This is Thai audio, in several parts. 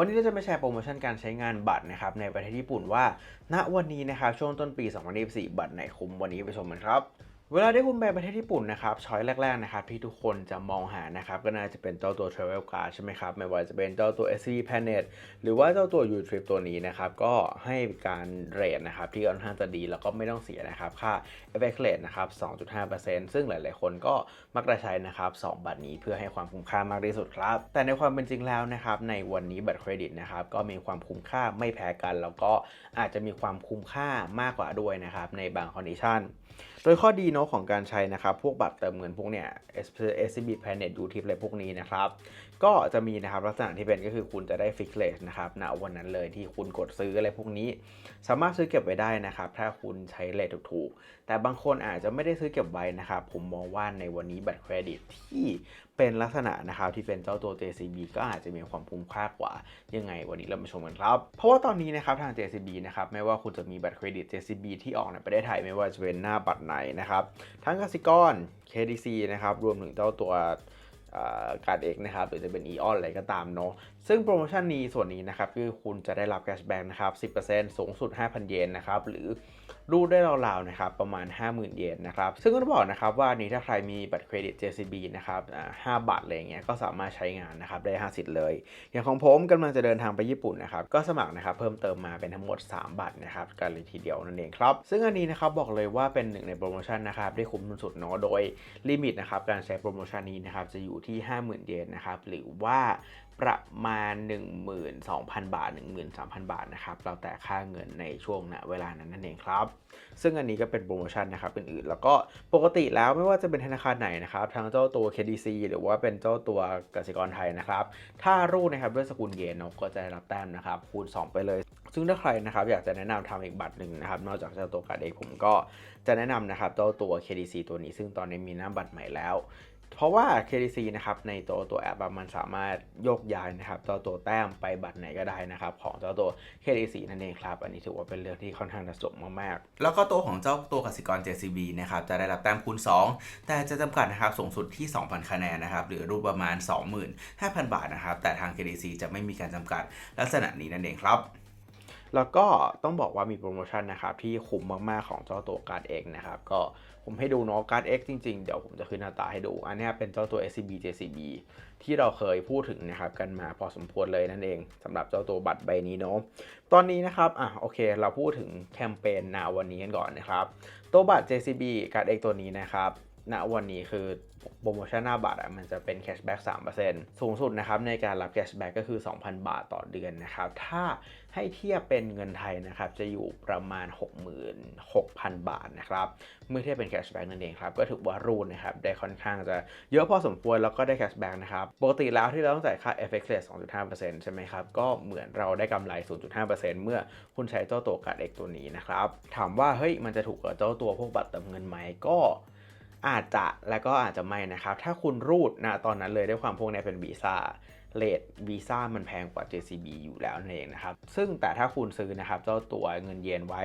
วันนี้เราจะมาแชร์โปรโมชั่นการใช้งานบัตรนะครับในประเทศญี่ปุ่นว่า ณวันนี้นะครับช่วงต้นปี 2024 บัตรไหนคุ้มวันนี้ไปชมกันครับ เวลาที่คุณไปประเทศญี่ปุ่นนะครับช้อยแรกๆนะครับที่ทุกคนจะมองหานะครับก็น่าจะเป็นเจ้าตัว Travel Card ใช่ไหมครับไม่ว่าจะเป็นเจ้าตัว SC Planet หรือว่าเจ้าตัว U Trip ตัวนี้นะครับก็ให้การเรทนะครับที่ค่อนข้างจะดีแล้วก็ไม่ต้องเสียนะครับค่า FX rate นะครับ 2.5%ซึ่งหลายๆคนก็มักจะใช้นะครับ2บัตรนี้เพื่อให้ความคุ้มค่ามากที่สุดครับ แต่ในความเป็นจริงแล้วนะครับในวันนี้บัตรเครดิตนะครับก็มีความคุ้มค่าไม่แพ้กัน แล้วก็อาจจะมีความคุ้มค่ามากกว่าด้วยนะครับในบางคอนดิชันโดยข้อดีนาะของการใช้นะครับ พวกบัตรเติมเงินพวกเนี้ย SCB Planet U Tip อะไรพวกนี้นะครับ ก็จะมีนะครับลักษณะที่เป็นก็คือคุณจะได้ฟิกเลสนะครับณวันนั้นเลยที่คุณกดซื้ออะไรพวกนี้ สามารถซื้อเก็บไว้ได้นะครับ ถ้าคุณใช้เลทถูกๆ แต่บางคนอาจจะไม่ได้ซื้อเก็บไว้นะครับ ผมมองว่าในวันนี้บัตรเครดิตที่เป็นลักษณะนะครับที่เป็นเจ้าตัว JCB ก็อาจจะมีความคุ้มค่ากว่า ยังไงวันนี้เรามาชมกันครับ เพราะว่าตอนนี้นะครับทาง JCB นะครับไม่ว่าคุณจะมีบัตรเครดิต JCB ที่ออกในประเทศไทยไม่ว่าจะเป็นหน้าบัตรไหนนะครับทั้งกสิกร KDC นะครับรวมถึงเจ้าตัว การเอกนะครับหรือจะเป็นอีออนอะไรก็ตามเนาะซึ่งโปรโมชั่นนี้ส่วนนี้นะครับคือคุณจะได้รับแคชแบ็กนะครับ 10%สูงสุด 5,000 เยนนะครับหรือ รูดได้ราวๆนะครับประมาณ 50,000 เยนนะครับซึ่งก็ต้องบอกนะครับว่านี้ถ้าใครมีบัตรเครดิต JCB นะครับอ่า5บาทอะไรเงี้ยก็สามารถใช้งานนะครับได้5สิทธิ์เลย อย่างของผมกำลังจะเดินทางไปญี่ปุ่นนะครับก็สมัครนะครับเพิ่มเติมมาเป็นทั้งหมด 3 บัตรนะครับกันเลยทีเดียวนั่นเองครับซึ่งอันนี้นะครับบอกเลยว่าเป็นหนึ่งในโปรโมชั่นนะครับที่คุ้มสุดเนาะโดยลิมิตนะครับการใช้โปรโมชั่นนี้นะครับจะอยู่ที่ 50,000 เยนนะครับหรือว่า ประมาณ 12,000 บาท 13,000 บาทนะครับเราแต่ค่าเงินในช่วงณเวลานั้นนั่นเองครับ ซึ่งอันนี้ก็เป็นโปรโมชั่นนะครับอื่นๆแล้วก็ปกติแล้วไม่ว่าจะเป็นธนาคารไหนนะครับทั้งเจ้าตัว KDC หรือว่าเป็นเจ้าตัวกสิกรไทยนะครับ ถ้ารูดนะครับด้วยสกุลเยนเนาะก็จะได้รับแต้มนะครับคูณ 2 ไปเลย ซึ่งถ้าใครนะครับอยากจะแนะนำทำอีกบัตรหนึ่งนะครับนอกจากเจ้าตัวการ์ดเอกผมก็จะแนะนำนะครับเจ้าตัว KDC ตัวนี้ซึ่งตอนนี้มีหน้าบัตรใหม่แล้ว เพราะว่า KDC นะครับในตัวตัวแอปมันสามารถโยกย้ายนะครับตัวตัวแต้มไปบัตรไหนก็ได้นะครับของเจ้าตัว KDC นั่นเองครับ อันนี้ถือว่าเป็นเรื่องที่ค่อนข้างจะสมมากๆ แล้วก็ตัวของเจ้าตัวกสิกร JCB นะครับจะได้รับแต้มคูณ 2 แต่จะจำกัดนะครับสูงสุดที่ 2,000 คะแนนนะครับหรือรูปประมาณ 25,000 บาทนะครับแต่ทาง KDC จะไม่มีการจำกัดลักษณะนี้นั่นเองครับ แล้วก็ต้องบอกว่ามีโปรโมชั่นนะครับที่คุ้มมากๆของเจ้าตัวการ์ด X นะครับก็ผมให้ดูเนาะการ์ด X จริงๆ เดี๋ยวผมจะขึ้นหน้าตาให้ดู อันนี้เป็นเจ้าตัว SCB JCB ที่เราเคยพูดถึงนะครับกันมาพอสมควรเลยนั่นเองสำหรับเจ้าตัวบัตรใบนี้เนาะตอนนี้นะครับอะโอเค เราพูดถึงแคมเปญนาวันนี้กันก่อนนะครับตัวบัตร JCB การ์ด X ตัวนี้นะครับณวันนี้คือโปรโมชั่นหน้าบัตรมันจะเป็นแคชแบ็ก3%สูงสุดนะครับในการรับแคชแบ็กก็คือ 2,000 บาทต่อเดือนนะครับ ถ้า ให้เทียบเป็นเงินไทยนะครับจะอยู่ประมาณ 66,000 บาทนะครับเมื่อเทียบเป็นแคชแบ็กนั่นเองครับก็ถือว่ารูดนะครับได้ค่อนข้างจะเยอะพอสมควรแล้วก็ได้แคชแบ็กนะครับปกติแล้วที่เราต้องจ่ายค่า FX rate 2.5%ใช่ไหมครับก็เหมือนเราได้กำไร 0.5%เมื่อคุณใช้เจ้าตัวการ์ด X ตัวนี้นะครับถามว่าเฮ้ยมันจะถูกกับเจ้าตัวพวกบัตรเติมเงินไหมก็อาจจะและก็อาจจะไม่นะครับ ถ้าคุณรูดนะตอนนั้นเลยด้วยความพวกนี้เป็นวีซ่า เลทวีซ่ามันแพงกว่า JCB อยู่แล้วนั่นเองนะครับ ซึ่งแต่ถ้าคุณซื้อนะครับเจ้าตัวเงินเยนไว้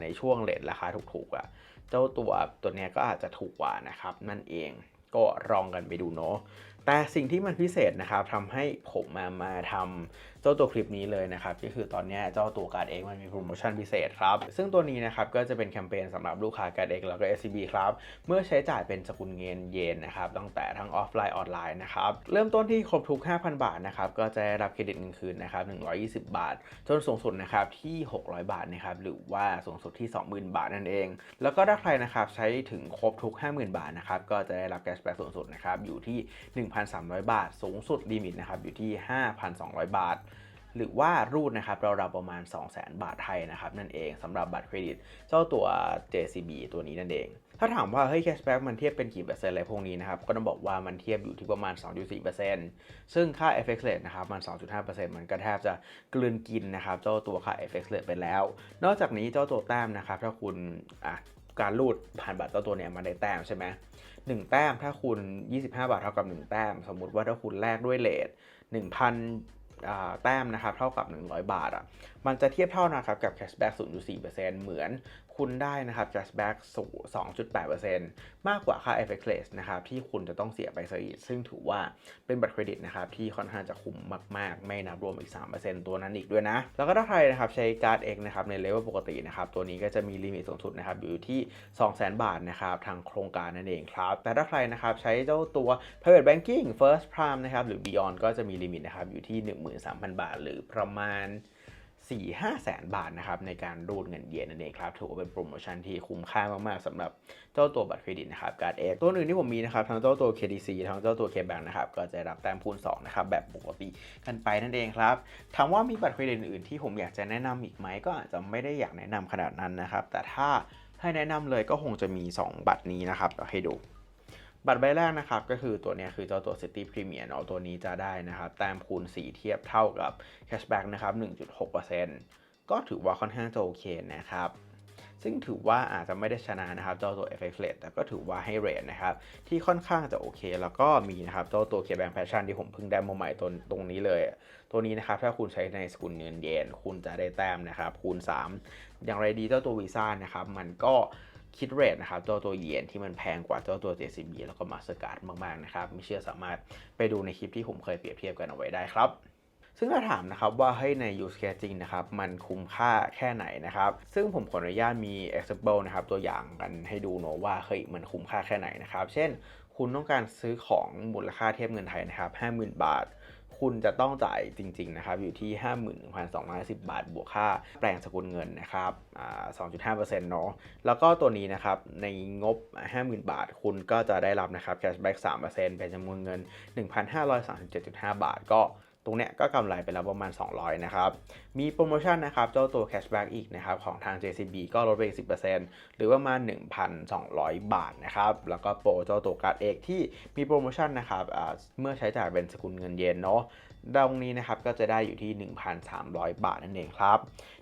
ในช่วงเลทราคาถูกๆอะ่ะเจ้าตัวตัวนี้ก็อาจจะถูกกว่านะครับนั่นเองก็ลองกันไปดูเนาะแต่สิ่งที่มันพิเศษนะครับทำให้ผมมามาทำเจ้าตัวคลิปนี้เลยนะครับก็คือตอนนี้เจ้าตัวการ์ดเองมันมีโปรโมชั่นพิเศษครับ ซึ่งตัวนี้นะครับก็จะเป็นแคมเปญสำหรับลูกค้าการ์ดเองแล้วก็ SCB ครับเมื่อใช้จ่ายเป็นสกุลเงินเยนนะครับตั้งแต่ทั้งออฟไลน์ออนไลน์นะครับเริ่มต้นที่ครบทุก 5,000 บาทนะครับก็จะได้รับเครดิตเงินคืนนะครับ120 บาท จนสูงสุดนะครับที่ 600 บาทนะครับหรือว่าสูงสุดที่ 20,000 บาทนั่นเอง แล้วก็ถ้าใครนะครับใช้ถึงครบทุก 50,000 บาทนะครับก็จะได้รับแคชแบ็กสูงสุดนะครับอยู่ที่ 1,300 บาท สูงสุดลิมิตนะครับอยู่ที่ 5,200 บาท หรือว่ารูดนะครับเราๆประมาณ 200,000 บาทไทยนะครับนั่นเองสำหรับบัตรเครดิต เจ้าตัว JCB ตัวนี้นั่นเอง ถ้าถามว่าเฮ้ยแคชแบ็กมันเทียบเป็นกี่เปอร์เซ็นต์อะไรพวกนี้นะครับก็ต้องบอกว่ามันเทียบอยู่ที่ประมาณ 2.4%ซึ่งค่า FX rate นะครับมัน 2.5%มันก็แทบจะกลืนกินนะครับเจ้าตัวค่า FX rate ไปแล้ว นอกจากนี้เจ้าตัวแต้มนะครับถ้าคุณอะการรูดผ่านบัตรเจ้าตัวเนี่ยมันได้แต้มใช่ไหมหนึ่งแต้มถ้าคุณ 25 บาทเท่ากับ 1 แต้ม สมมุติว่าถ้าคุณแลกด้วยเลท1,000 แต้มนะครับเท่ากับ 100 บาทอะมันจะเทียบเท่านะครับกับแคชแบ็ก0.4%เหมือน คุณได้นะครับ cashback สูง2.8%มากกว่าค่า effectless นะครับที่คุณจะต้องเสียไปซะอีกซึ่งถือว่าเป็นบัตรเครดิตนะครับที่ค่อนข้างจะคุ้มมาก ๆ ไม่นับรวมอีก 3%ตัวนั้นอีกด้วยนะ แล้วก็ถ้าใครนะครับใช้การ์ด X นะครับในเลเวลปกตินะครับตัวนี้ก็จะมีลิมิตสูงสุดนะครับอยู่ที่ 200,000 บาทนะครับทางโครงการนั่นเองครับ แต่ถ้าใครนะครับใช้เจ้าตัว private banking first prime นะครับหรือ beyond ก็จะมีลิมิตนะครับอยู่ที่ 13,000 บาท หรือประมาณ 4 5แสนบาทนะครับในการรูดเงินเยนนั่นเองครับถือว่าเป็นโปรโมชั่นที่คุ้มค่ามากๆสำหรับเจ้าตัวบัตรเครดิตนะครับการเอตัวอื่นที่ผมมีนะครับทั้งเจ้าตัว KDC ทั้งเจ้าตัว KBank นะครับก็จะรับแต้มคูณ2นะครับแบบปกติกันไปนั่นเองครับถามว่ามีบัตรเครดิตอื่นที่ผมอยากจะแนะนำอีกไหมก็อาจจะไม่ได้อยากแนะนำขนาดนั้นนะครับแต่ถ้าให้แนะนำเลยก็คงจะมี 2 บัตรนี้นะครับเดี๋ยวให้ดู บัตรใบแรกนะครับก็คือตัวเนี้ยคือเจ้าตัว City Premier เนาะตัวนี้จะได้นะครับแต้มคูณ 4 เทียบเท่ากับ Cashback นะครับ 1.6%ก็ถือว่าค่อนข้างจะโอเคนะครับ ซึ่งถือว่าอาจจะไม่ได้ชนะนะครับเจ้าตัว FX Rate แต่ก็ถือว่าให้เรทนะครับที่ค่อนข้างจะโอเค แล้วก็มีนะครับเจ้าตัว KBank Passion ที่ผมเพิ่งได้มาใหม่ตัตรงนี้เลย ตัวนี้นะครับถ้าคุณใช้ในสกุลเงินเยนคุณจะได้แต้มนะครับคูณ 3 อย่างไรดีเจ้าตัววีซ่านะครับมันก็ คิดเรทนะครับเจ้าตัวเยนที่มันแพงกว่าเจ้าตัว JCB แล้วก็ Mastercard มากๆนะครับไม่เชื่อสามารถไปดูในคลิปที่ผมเคยเปรียบเทียบกันเอาไว้ได้ครับซึ่งถ้าถามนะครับว่าให้ยใน use case จริงนะครับมันคุ้มค่าแค่ไหนนะครับซึ่งผมขออนุญาตมี example นะครับตัวอย่างกันให้ดูเนอะว่าเฮ้ยมันคุ้มค่าแค่ไหนนะครับ เช่น คุณต้องการซื้อของมูลค่าเทียบเงินไทยนะครับ50,000 บาท คุณจะต้องจ่ายจริง ๆ นะครับ อยู่ที่ 51,210 บาท บวกค่าแปลงสกุลเงินนะครับอ่า2.5%เนาะแล้วก็ตัวนี้นะครับ ในงบ 50,000 บาท คุณก็จะได้รับนะครับแคชแบ็ก3%เป็นจำนวนเงิน 1,537.5 บาทก็ ตรงเนี้ยก็กำไรไปแล้วประมาณ 200 นะครับ มีโปรโมชั่นนะครับ เจ้าตัว cashback อีกนะครับ ของทาง JCB ก็ลดไปอีก 10%หรือประมาณ 1,200 บาทนะครับ แล้วก็โปรเจ้าตัวการ์ดเอกที่มีโปรโมชั่นนะครับเมื่อใช้จ่ายเป็นสกุลเงินเยนเนาะตรงนี้นะครับก็จะได้อยู่ที่ 1,300 บาทนั่นเองครับ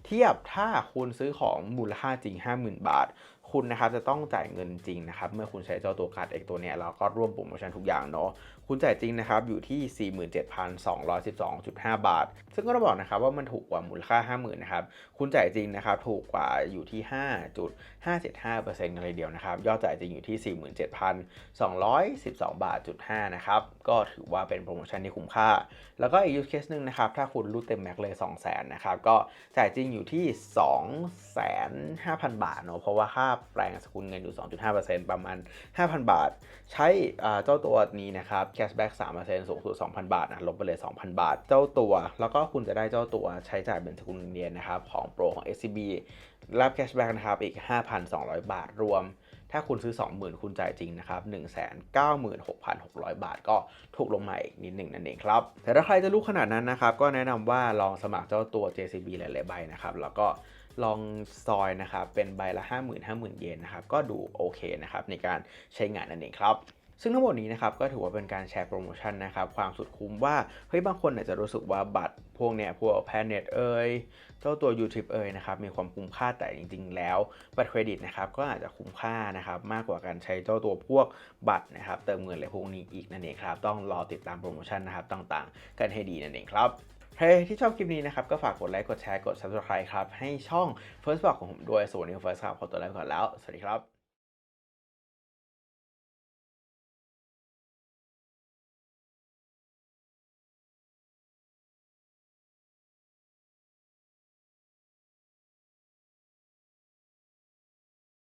เทียบถ้าคุณซื้อของมูลค่าจริง 50,000 บาท คุณนะครับจะต้องจ่ายเงินจริงนะครับ เมื่อคุณใช้เจ้าตัวการ์ดเอกตัวเนี้ยแล้วก็ร่วมโปรโมชั่นทุกอย่างเนาะคุณจ่ายจริงนะครับอยู่ที่ 47,212.5 บาท ซึ่งก็ต้องบอกนะครับว่ามันถูกกว่ามูลค่า 50,000นะครับคุณจ่ายจริงนะครับถูกกว่าอยู่ที่ 5.575%กันเลยเดียวนะครับยอดจ่ายจริงอยู่ที่ 47,212บาทจุด5นะครับก็ถือว่าเป็นโปรโมชั่นที่คุ้มค่า แล้วก็อีก use case หนึ่งนะครับถ้าคุณรูดเต็มแม็กเลย 200,000นะครับก็จ่ายจริงอยู่ที่ 25,000 บาทเนอะเพราะว่าค่าแปลงสกุลเงินอยู่ 2.5%ประมาณ 5,000 บาท ใช้เจ้าตัวนี้นะครับ cashback 3%สูงสุด 2,000 บาทนะลบไปเลย 2,000 บาท เจ้าตัว แล้วก็คุณจะได้เจ้าตัวใช้จ่ายเป็นสกุลเงินเยนนะครับของโปรของ SCB รับ cashback นะครับอีก 5,200 บาทรวม ถ้าคุณซื้อ 20,000 คุณจ่ายจริงนะครับ196,600 บาทก็ถูกลงมาอีกนิดหนึ่งนั่นเองครับ แต่ถ้าใครจะรู้ขนาดนั้นนะครับ ก็แนะนำว่าลองสมัครเจ้าตัว JCB หลาย ๆ ใบนะครับ แล้วก็ ลองซอยนะครับเป็นใบละ 50,000 50,000 เยนนะครับก็ดูโอเคนะครับในการใช้งานนั่นเองครับซึ่งทั้งหมดนี้นะครับก็ถือว่าเป็นการแชร์โปรโมชั่นนะครับความสุดคุ้มว่าเฮ้ยบางคนอาจจะรู้สึกว่าบัตรพวกเนี้ยพวกแพนเน็ตเอ่ยเจ้าตัว YouTube เอ่ยนะครับมีความคุ้มค่าแต่จริง ๆ แล้ว บัตรเครดิตนะครับก็อาจจะคุ้มค่านะครับมากกว่าการใช้เจ้าตัวพวกบัตรนะครับเติมเงินอะไรพวกนี้อีกนั่นเองครับต้องรอติดตามโปรโมชั่นนะครับต่างๆ กันให้ดีนั่นเองครับ ใครที่ชอบคลิปนี้นะครับ ก็ฝากกดไลค์กดแชร์กด subscribe ครับ ให้ช่อง First Block ของผมด้วยส่วนนี้ First ครับขอตัวลาไปก่อนแล้ว สวัสดีครับ